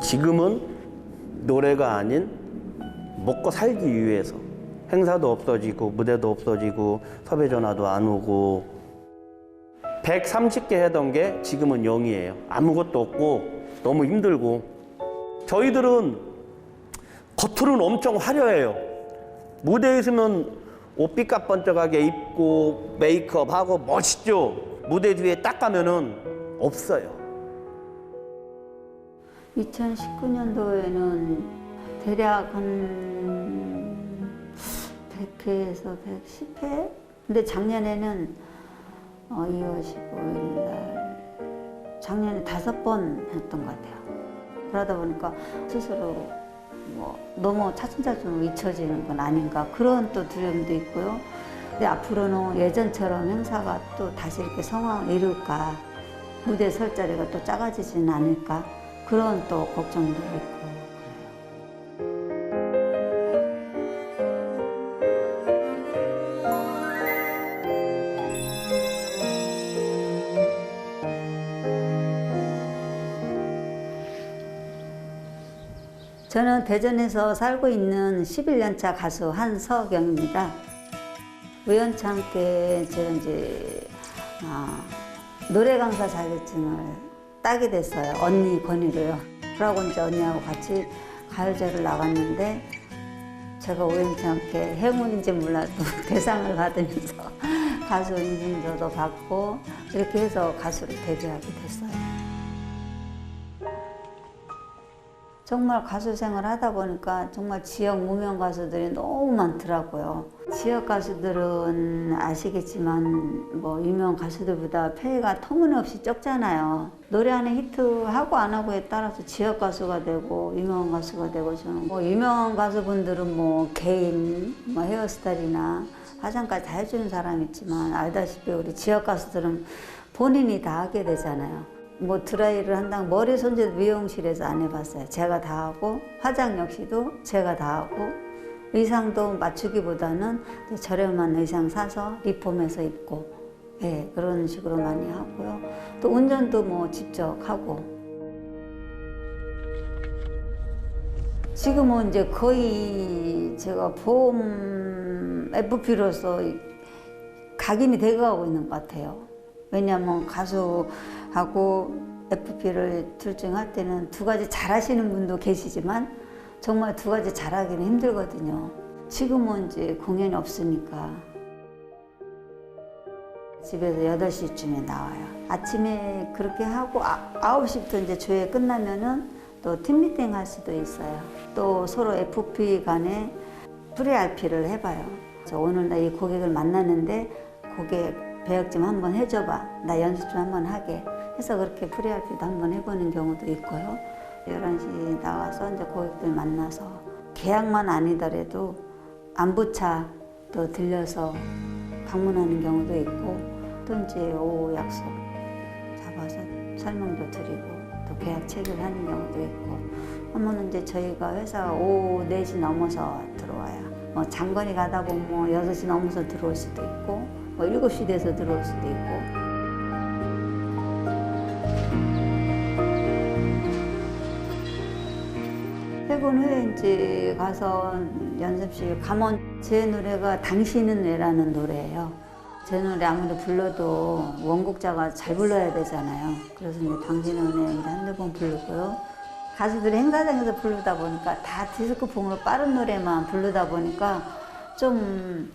지금은 노래가 아닌 먹고 살기 위해서 행사도 없어지고 무대도 없어지고 섭외 전화도 안 오고 130개 하던 게 지금은 0이에요. 아무것도 없고 너무 힘들고 저희들은 겉으로는 엄청 화려해요. 무대에 있으면 옷 삐까번쩍하게 입고 메이크업하고 멋있죠. 무대 뒤에 딱 가면은 없어요. 2019년도에는 대략 한 100회에서 110회? 근데 작년에는 어, 2월 15일 날 작년에 다섯 번 했던 것 같아요. 그러다 보니까 스스로 뭐 너무 차츰차츰 잊혀지는 건 아닌가 그런 또 두려움도 있고요. 근데 앞으로는 예전처럼 행사가 또 다시 이렇게 성황을 이룰까 무대 설 자리가 또 작아지지는 않을까 그런 또 걱정도 있고. 저는 대전에서 살고 있는 11년차 가수 한서경입니다. 우연치 않게 제가 이제 아, 노래 강사 자격증을 따게 됐어요. 언니 권유로요. 그러고 이제 언니하고 같이 가요제를 나갔는데 제가 우연치 않게 행운인지 몰라도 대상을 받으면서 가수 인증서도 받고 이렇게 해서 가수로 데뷔하게 됐어요. 정말 가수 생활 하다 보니까 정말 지역 무명 가수들이 너무 많더라고요. 지역 가수들은 아시겠지만 뭐 유명 가수들보다 폐해가 터무니없이 적잖아요. 노래 안에 히트하고 안 하고에 따라서 지역 가수가 되고 유명한 가수가 되고 저는 뭐 유명한 가수분들은 뭐 개인 뭐 헤어스타일이나 화장까지 다 해주는 사람이 있지만 알다시피 우리 지역 가수들은 본인이 다 하게 되잖아요. 뭐 드라이를 한다고 머리 손질 미용실에서 안 해봤어요. 제가 다 하고 화장 역시도 제가 다 하고 의상도 맞추기보다는 저렴한 의상 사서 리폼해서 입고 예 그런 식으로 많이 하고요. 또 운전도 뭐 직접 하고 지금은 이제 거의 제가 보험 FP로서 각인이 되어가고 있는 것 같아요. 왜냐하면 가수 하고 FP를 둘중할 때는 두 가지 잘하시는 분도 계시지만 정말 두 가지 잘하기는 힘들거든요. 지금은 이제 공연이 없으니까 집에서 8시쯤에 나와요. 아침에 그렇게 하고 아, 9시부터 이제 조회 끝나면은 또 팀미팅 할 수도 있어요. 또 서로 FP 간에 프리알피를 해봐요. 저 오늘 나 이 고객을 만났는데 고객 배역 좀 한번 해줘봐. 나 연습 좀 한번 하게. 해서 그렇게 프리알피도 한번 해보는 경우도 있고요. 11시 나와서 이제 고객들 만나서 계약만 아니더라도 안부차 또 들려서 방문하는 경우도 있고 또 이제 오후 약속 잡아서 설명도 드리고 또 계약 체결하는 경우도 있고 한번은 이제 저희가 회사 오후 4시 넘어서 들어와요. 뭐 장거리 가다 보면 뭐 6시 넘어서 들어올 수도 있고 뭐 7시 돼서 들어올 수도 있고 후에 이제 가서 연습실 가면 제 노래가 당신은 왜라는 노래예요. 제 노래 아무리 불러도 원곡자가 잘 불러야 되잖아요. 그래서 이제 당신은 왜 한두 번 부르고요. 가수들이 행사장에서 부르다 보니까 다 디스코풍으로 빠른 노래만 부르다 보니까 좀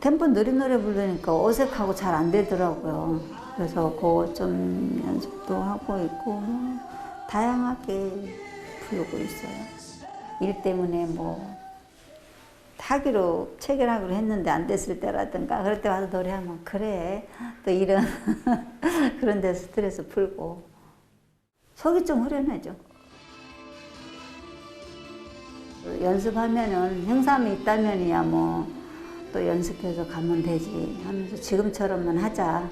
템포 느린 노래 부르니까 어색하고 잘 안 되더라고요. 그래서 그거 좀 연습도 하고 있고 뭐 다양하게 부르고 있어요. 일 때문에 뭐 하기로 체결하기로 했는데 안 됐을 때라든가 그럴 때 와서 노래하면 그래. 또 이런 그런 데 스트레스 풀고. 속이 좀 후련하죠. 연습하면은 행사함이 있다면이야 뭐. 또 연습해서 가면 되지 하면서 지금처럼만 하자.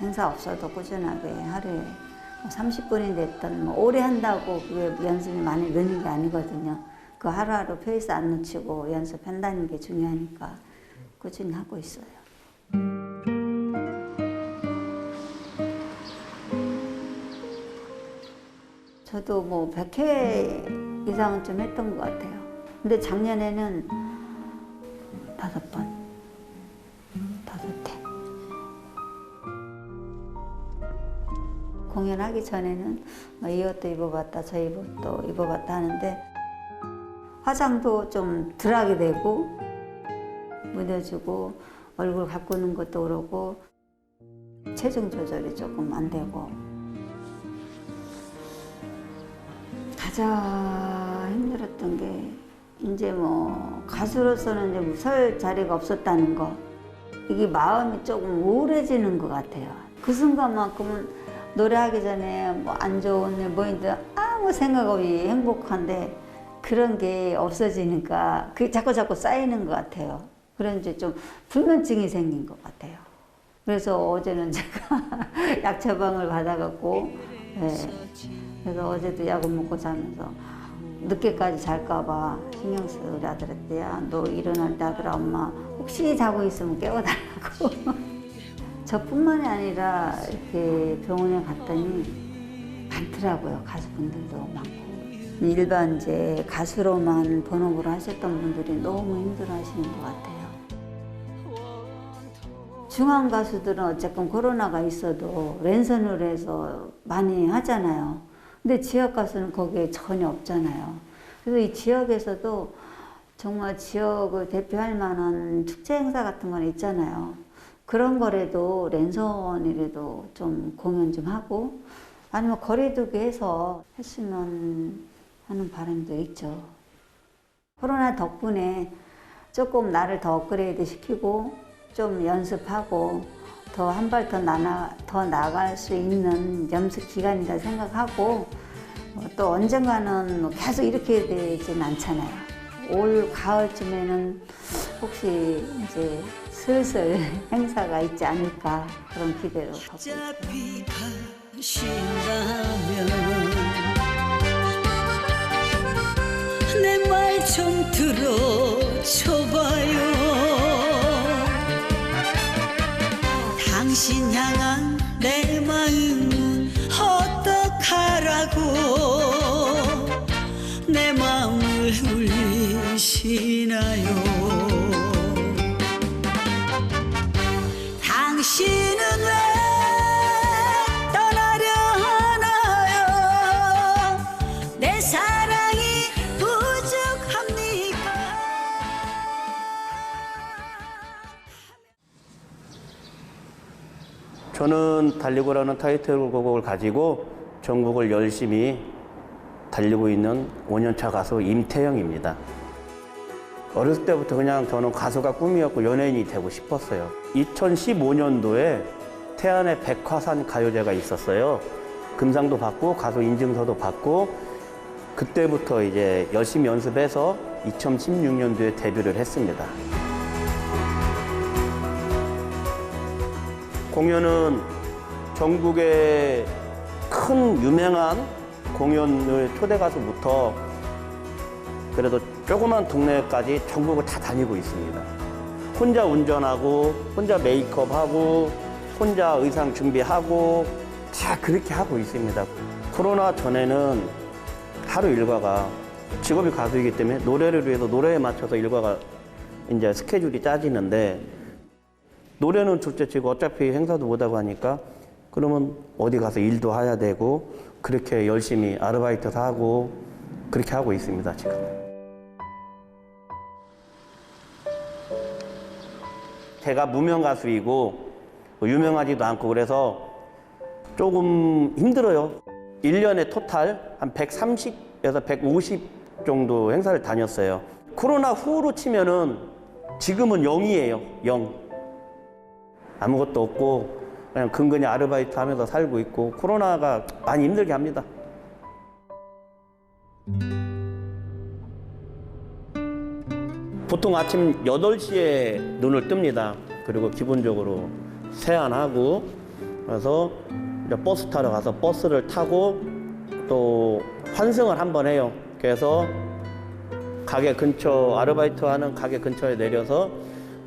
행사 없어도 꾸준하게 하루에 30분이 됐든 뭐 오래 한다고 그게 연습이 많이 느는 게 아니거든요. 그 하루하루 페이스 안 놓치고 연습한다는 게 중요하니까 꾸준히 하고 있어요. 저도 뭐 100회 이상은 좀 했던 것 같아요. 근데 작년에는 다섯 번, 공연하기 전에는 뭐이 옷도 입어봤다, 저 옷도 입어봤다 하는데 화장도 좀 덜하게 되고 묻어주고 얼굴 가꾸는 것도 그러고 체중 조절이 조금 안 되고 가장 힘들었던 게 이제 뭐 가수로서는 이제 설 자리가 없었다는 거 이게 마음이 조금 우울해지는 것 같아요. 그 순간만큼은 노래하기 전에 뭐 안 좋은 일 뭐인지 아무 생각 없이 행복한데 그런 게 없어지니까 그 자꾸 자꾸 쌓이는 것 같아요. 그런지 좀 불면증이 생긴 것 같아요. 그래서 어제는 제가 약 처방을 받아갖고 예. 그래서 어제도 약을 먹고 자면서 늦게까지 잘까봐 신경 쓰으라 그랬대. 야, 너 일어날 때 하더라, 엄마. 혹시 자고 있으면 깨워달라고. 저뿐만이 아니라 이렇게 병원에 갔더니 많더라고요. 가수분들도 많고. 일반 이제 가수로만 본업으로 하셨던 분들이 너무 힘들어 하시는 것 같아요. 중앙 가수들은 어쨌건 코로나가 있어도 랜선으로 해서 많이 하잖아요. 근데 지역 가수는 거기에 전혀 없잖아요. 그래서 이 지역에서도 정말 지역을 대표할 만한 축제 행사 같은 건 있잖아요. 그런 거라도 랜선이라도 좀 공연 좀 하고 아니면 거리두기 해서 했으면 하는 바람도 있죠. 코로나 덕분에 조금 나를 더 업그레이드 시키고 좀 연습하고 더 한 발 더 나나 더 나갈 수 있는 연습 기간이다 생각하고 어, 또 언젠가는 뭐 계속 이렇게 되진 않잖아요. 올 가을쯤에는 혹시 이제 슬슬 행사가 있지 않을까 그런 기대로 좀 들어줘봐요 저는 달리고라는 타이틀곡을 가지고 전국을 열심히 달리고 있는 5년차 가수 임태영입니다. 어렸을 때부터 그냥 저는 가수가 꿈이었고 연예인이 되고 싶었어요. 2015년도에 태안의 백화산 가요제가 있었어요. 금상도 받고 가수 인증서도 받고 그때부터 이제 열심히 연습해서 2016년도에 데뷔를 했습니다. 공연은 전국의 큰 유명한 공연을 초대 가수부터 그래도 조그만 동네까지 전국을 다 다니고 있습니다. 혼자 운전하고, 혼자 메이크업하고, 혼자 의상 준비하고, 다 그렇게 하고 있습니다. 코로나 전에는 하루 일과가 직업이 가수이기 때문에 노래를 위해서 노래에 맞춰서 일과가 이제 스케줄이 짜지는데 노래는 둘째 치고 어차피 행사도 못 하고 하니까 그러면 어디 가서 일도 해야 되고 그렇게 열심히 아르바이트도 하고 그렇게 하고 있습니다 지금. 제가 무명 가수이고 뭐 유명하지도 않고 그래서 조금 힘들어요. 1년에 토탈 한 130에서 150 정도 행사를 다녔어요. 코로나 후로 치면은 지금은 0이에요. 0. 아무것도 없고 그냥 근근히 아르바이트 하면서 살고 있고 코로나가 많이 힘들게 합니다. 보통 아침 8시에 눈을 뜹니다. 그리고 기본적으로 세안하고 그래서 버스 타러 가서 버스를 타고 또 환승을 한 번 해요. 그래서 가게 근처 아르바이트 하는 가게 근처에 내려서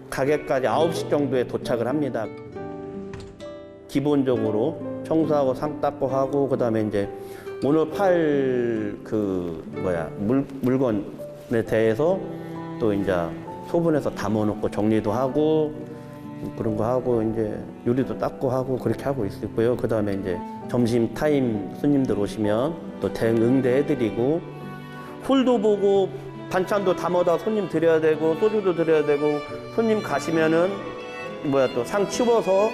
가게까지 9시 정도에 도착을 합니다. 기본적으로 청소하고 상 닦고 하고 그다음에 이제 오늘 팔 그 뭐야 물 물건에 대해서 또 이제 소분해서 담아놓고 정리도 하고 그런 거 하고 이제 요리도 닦고 하고 그렇게 하고 있고요. 그 다음에 이제 점심 타임 손님들 오시면 또 대응대해드리고 홀도 보고 반찬도 담아다 손님 드려야 되고 소주도 드려야 되고 손님 가시면은 뭐야 또 상 치워서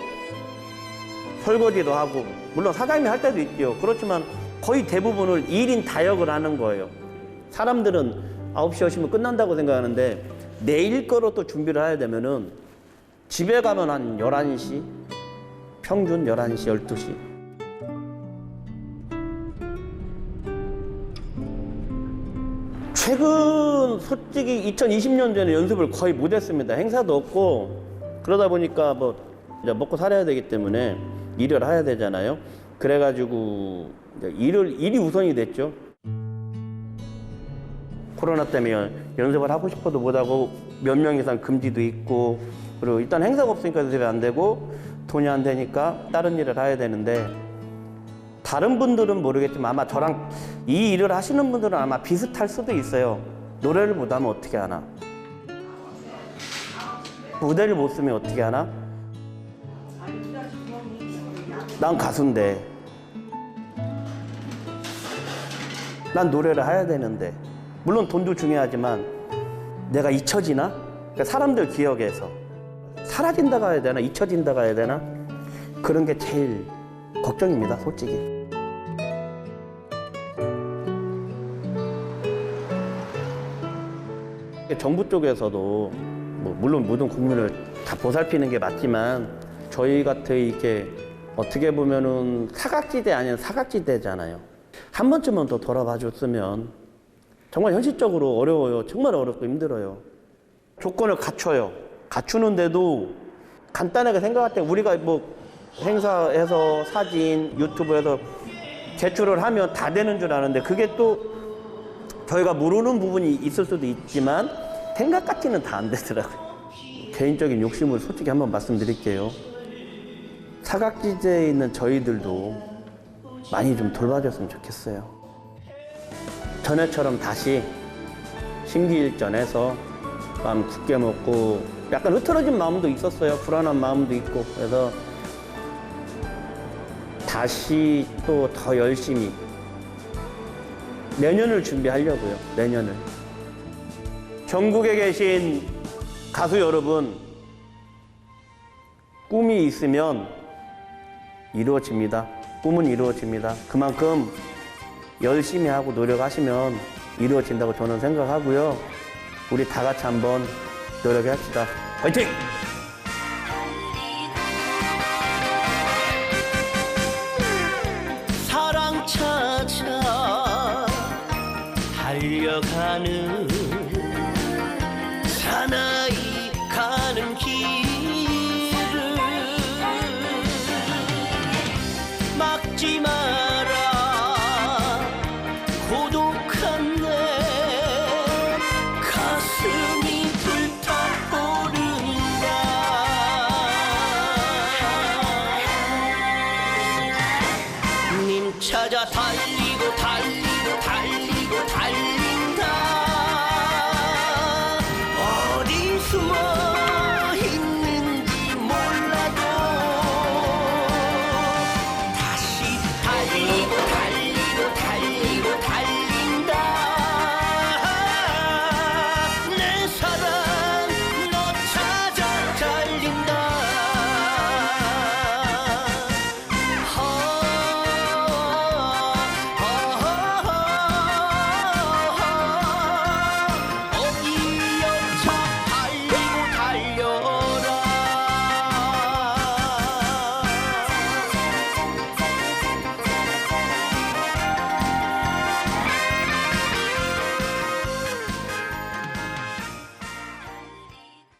설거지도 하고 물론 사장님이 할 때도 있죠. 그렇지만 거의 대부분을 1인 다역을 하는 거예요. 사람들은 9시 오시면 끝난다고 생각하는데 내일 거로 또 준비를 해야 되면은 집에 가면 한 11시 평균 11시 12시 최근 솔직히 2020년도에는 연습을 거의 못했습니다. 행사도 없고 그러다 보니까 뭐 이제 먹고 살아야 되기 때문에 일을 해야 되잖아요. 그래가지고 일을 일이 우선이 됐죠. 코로나 때문에 연습을 하고 싶어도 못하고 몇 명 이상 금지도 있고 그리고 일단 행사가 없으니까 연습이 안 되고 돈이 안 되니까 다른 일을 해야 되는데 다른 분들은 모르겠지만 아마 저랑 이 일을 하시는 분들은 아마 비슷할 수도 있어요. 노래를 못하면 어떻게 하나? 무대를 못 쓰면 어떻게 하나? 난 가수인데. 난 노래를 해야 되는데. 물론 돈도 중요하지만 내가 잊혀지나? 그러니까 사람들 기억에서 사라진다가 해야 되나? 잊혀진다가 해야 되나? 그런 게 제일 걱정입니다, 솔직히. 정부 쪽에서도 뭐 물론 모든 국민을 다 보살피는 게 맞지만 저희 같은 이렇게 어떻게 보면은 사각지대 아닌 사각지대잖아요. 한 번쯤은 더 돌아봐 줬으면 정말 현실적으로 어려워요. 정말 어렵고 힘들어요. 조건을 갖춰요. 갖추는데도 간단하게 생각할 때 우리가 뭐 행사에서 사진, 유튜브에서 제출을 하면 다 되는 줄 아는데 그게 또 저희가 모르는 부분이 있을 수도 있지만 생각 같지는 다 안 되더라고요. 개인적인 욕심을 솔직히 한번 말씀드릴게요. 사각지대에 있는 저희들도 많이 좀 돌봐줬으면 좋겠어요. 전에처럼 다시 심기일전해서 마음 굳게 먹고 약간 흐트러진 마음도 있었어요. 불안한 마음도 있고 그래서 다시 또 더 열심히 내년을 준비하려고요. 내년을. 전국에 계신 가수 여러분, 꿈이 있으면 이루어집니다. 꿈은 이루어집니다. 그만큼 열심히 하고 노력하시면 이루어진다고 저는 생각하고요. 우리 다 같이 한번 노력해 합시다. 화이팅! 사랑 찾아 달려가는 찾아 달리고 달리고